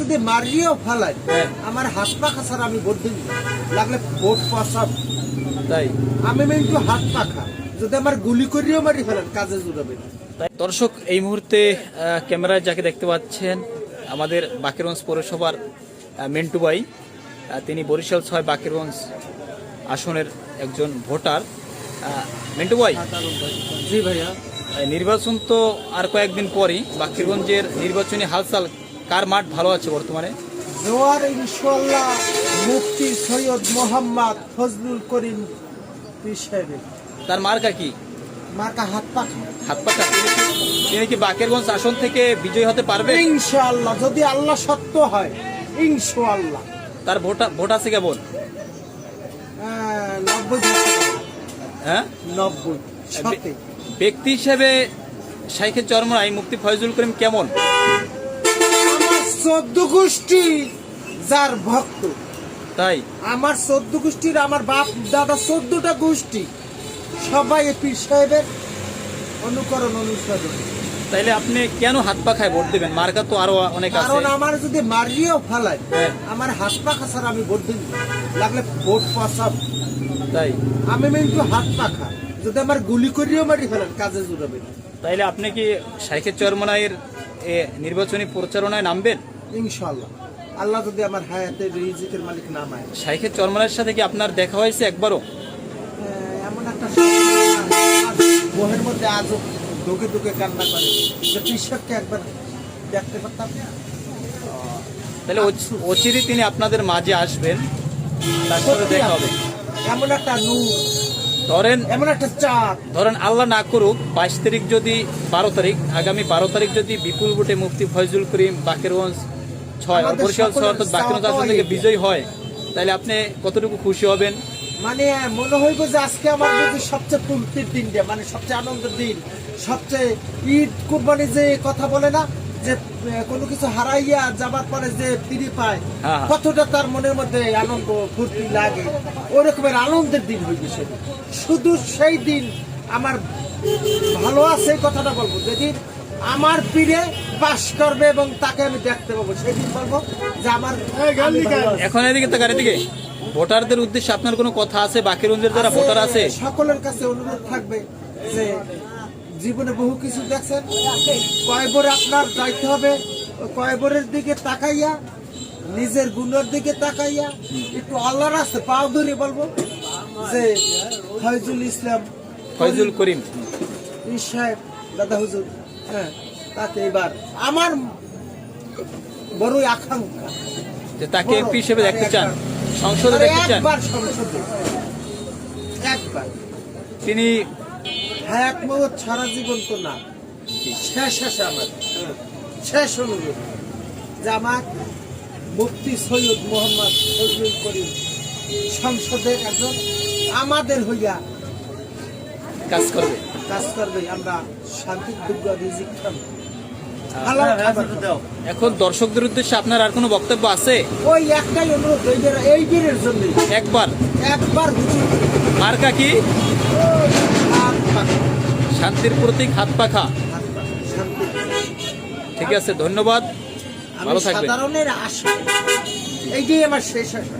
যদি মারিয়েও ফেলায় হ্যাঁ। আমার হাত পা খাসার আমি ভোট লাগলে ভোট পাসাব তাই? আমি কিন্তু হাত পাখা। যদি আমার গুলি করিয়েও মারি ফেলেন কাজে জুড়াবে তাই? দর্শক এই মুহূর্তে ক্যামেরায় যাকে দেখতে পাচ্ছেন আমাদের বাকিরগঞ্জ পৌরসভার মিন্টু ভাই তিনি বরিশাল ছয় বাকিরগঞ্জ আসনের একজন ভোটার। মেন্টু মিন্টু ভাই জি ভাইয়া। নির্বাচন তো আর কয়েকদিন পরই বাকিরগঞ্জের নির্বাচনী হালচাল কার মাঠ ভালো আছে বর্তমানে? জোয়ার ইনশাল্লাহ মুফতি সৈয়দ মোহাম্মদ ফজলুল করিম সাহেবের। তার মার্কা কি? মার্কা হাত পা খা হাত পাকা তিনি কি বাকেরগঞ্জ আসন থেকে বিজয়ী হতে পারবে? ইনশাআল্লাহ যদি আল্লাহ সত্য হয় ইনশাআল্লাহ। তার ভোট ভোট আছে কেমন? নব্বই হ্যাঁ? নব্বই ব্যক্তি হিসেবে শাইখের চরমরাই মুক্তি ফয়জুল করিম কেমন? চোদ্দ গোষ্ঠী যার ভক্ত। তাই? আমার চোদ্দ গোষ্ঠীর আমার বাপ দাদা চোদ্দটা গোষ্ঠী। সবাই পীর সাহেবের অনুকরণ অনুসরণ তাইলে আপনি কেন হাত পাখায় ভোট দিবেন? মার্কা তো আরও অনেক আছে। কারণ আমার যদি মারিয়েও ফেলায় হ্যাঁ। আমার হাত পা খাসার আমি ভোট দিব লাগলে ভোট পাসাব তাই? আমি কিন্তু হাত পাখা যদি আমার গুলি করিয়েও মারি ফেলেন কাজে জুড়াবে তাইলে আপনি কি শাইখের চরমনাইয়ের নির্বাচনী প্রচারণায় নামবেন? ইনশাল্লাহ আল্লাহ যদি আমার হায়াতের রিজিকের মালিক নামায় শাইখের চরমনাইয়ের সাথে কি আপনার দেখা হয়েছে একবারও? এমন একটা বহের মধ্যে আজও দুকে দুকে কান্না করে। যে কৃষককে একবার দেখতে পারতাম তাহলে অচ- অচিরই তিনি আপনাদের মাঝে আসবেন তার সাথে দেখা হবে। এমন একটা নূর ধরেন এমন একটা চাঁদ। ধরেন আল্লাহ না করুক বাইশ তারিখ যদি বারো তারিখ আগামী বারো তারিখ যদি বিপুল ভোটে মুফতি ফয়জুল করিম বাকেরগঞ্জ ছয় বরিশাল সকলের অর্থাৎ আসন থেকে। বিজয় হয় তাহলে আপনি কতটুকু খুশি হবেন মানে মনে হইব যে আজকে আমার যদি সবচেয়ে মানে সবচেয়ে আনন্দের দিন সবচেয়ে ঈদ কুরবানি যে কথা বলে না যে কোনো কিছু হারাইয়া যাবার পরে যে ফিরে পায় হ্যাঁ। কতটা তার মনের মধ্যে আনন্দ ফুর্তি লাগে ওই রকমের আনন্দের দিন হইবে সে শুধু সেই দিন আমার ভালো আছে কথাটা বলব যেদিন আমার পীরে বাস করবে এবং তাকে আমি দেখতে পাবো। সেদিন বলব যে আমার এখন এদিকে তাকার এদিকে ভোটারদের উদ্দেশ্যে আপনার কোনো কথা আছে? বাকিরগঞ্জের যারা ভোটার আছে? সকলের কাছে অনুরোধ থাকবে যে জীবনে বহু কিছু দেখছেন। কয়বরে আপনার যাইতে হবে কয়বরের দিকে তাকাইয়া নিজের গুণের দিকে তাকাইয়া একটু আল্লাহর আছে পাও ধরে বলব যে ফয়জুল ইসলাম ফয়জুল করিম। সাহেব দাদা হুজুর। হ্যাঁ এবার আমার বড়ই আকাঙ্ক্ষা। যে তাকে এমপি হিসেবে দেখতে চান সংসদে দেখতে চান? একবার সংসদে। একবার। তিনি হায়াত সারা জীবন তো না। শেষ শেষে আমার। শেষ অনুরোধ। যে আমার মুফতি সৈয়দ মোহাম্মদ ফজলুল করিম সংসদের একজন আমাদের হইয়া কাজ করবে। কাজ করবে আমরা শান্তির দুর্গ রিজিক খান খাব। এখন দর্শকদের উদ্দেশ্যে আপনার আর কোনো বক্তব্য আছে? ওই একটাই অনুরোধ এই বেরের জন্য। একবার। একবার মার্কা কি? শান্তির প্রতীক হাত পাখা। ঠিক আছে ধন্যবাদ। ভালো থাকবেন। সাধারণের আশা। এইটাই আমার শেষ আশা।